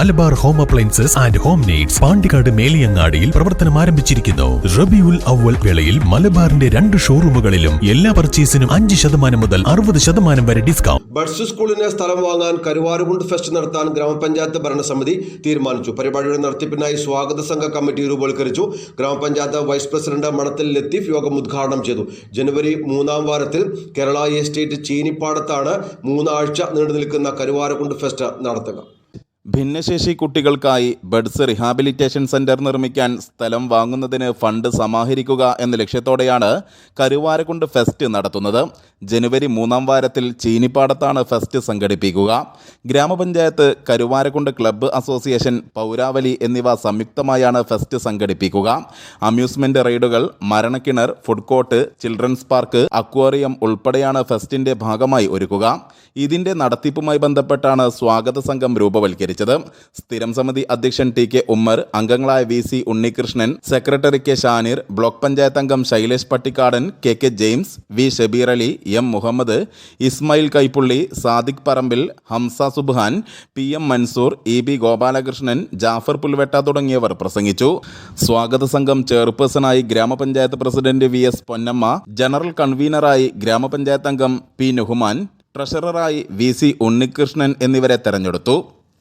Malabar home appliances and home needs Pandikkad മേലിയങ്ങാടിയിൽ പ്രവർത്തനം ആരംഭിച്ചിരിക്കുന്നു. റബിയുൽ അവൽ വേളയിൽ മലബാറിന്റെ രണ്ട് ഷോറൂമുകളിലും എല്ലാ പർച്ചേസിനും അഞ്ച് ശതമാനം മുതൽ അറുപത് ശതമാനം വരെ ഡിസ്കൗണ്ട്. ബഡ്സ് സ്കൂളിന് സ്ഥലം വാങ്ങാൻ കരുവാരുകുണ്ട് ഫെസ്റ്റ് നടത്താൻ ഗ്രാമപഞ്ചായത്ത് ഭരണസമിതി തീരുമാനിച്ചു. പരിപാടിയുടെ നടത്തിപ്പിനായി സ്വാഗത സംഘ കമ്മിറ്റി രൂപവൽക്കരിച്ചു. ഗ്രാമപഞ്ചായത്ത് വൈസ് പ്രസിഡന്റ് മണത്തിൽ ലത്തീഫ് യോഗം ഉദ്ഘാടനം ചെയ്തു. ജനുവരി മൂന്നാം വാരത്തിൽ കേരള എസ്റ്റേറ്റ് ചീനിപ്പാടത്താണ് മൂന്നാഴ്ച നീണ്ടു നിൽക്കുന്ന കരുവാരക്കുണ്ട് ഫെസ്റ്റ് നടത്തുക. ഭിന്നശേഷി കുട്ടികൾക്കായി ബഡ്സ് റിഹാബിലിറ്റേഷൻ സെന്റർ നിർമ്മിക്കാൻ സ്ഥലം വാങ്ങുന്നതിന് ഫണ്ട് സമാഹരിക്കുക എന്ന ലക്ഷ്യത്തോടെയാണ് കരുവാരക്കുണ്ട് ഫെസ്റ്റ് നടത്തുന്നത്. ജനുവരി മൂന്നാം വാരത്തിൽ ചീനിപ്പാടത്താണ് ഫെസ്റ്റ് സംഘടിപ്പിക്കുക. ഗ്രാമപഞ്ചായത്ത് കരുവാരക്കുണ്ട് ക്ലബ്ബ് അസോസിയേഷൻ പൗരാവലി എന്നിവ സംയുക്തമായാണ് ഫെസ്റ്റ് സംഘടിപ്പിക്കുക. അമ്യൂസ്മെന്റ് റൈഡുകൾ മരണക്കിണർ food court children's park aquarium ഉൾപ്പെടെയാണ് ഫെസ്റ്റിന്റെ ഭാഗമായി ഒരുക്കുക. ഇതിന്റെ നടത്തിപ്പുമായി ബന്ധപ്പെട്ടാണ് സ്വാഗത സംഘം രൂപവൽക്കരിച്ചത്. സ്ഥിരം സമിതി അധ്യക്ഷൻ ടി കെ ഉമ്മർ അംഗങ്ങളായ V C Unnikrishnan secretary K Shaneer block panchayat അംഗം Shailesh Pattikkadan K K James V Shabeer Ali M Muhammad Ismail Kaippully Sadiq Parambil Hamza Subhan P M Mansoor E B Gopalakrishnan Jafar Pulvetta തുടങ്ങിയവർ പ്രസംഗിച്ചു. സ്വാഗത സംഘം ചെയർപേഴ്സണായി ഗ്രാമപഞ്ചായത്ത് president V S Ponnamma general കൺവീനറായി ഗ്രാമപഞ്ചായത്ത് അംഗം P Nuhuman ട്രഷററായി വി സി ഉണ്ണികൃഷ്ണൻ എന്നിവരെ തെരഞ്ഞെടുത്തു.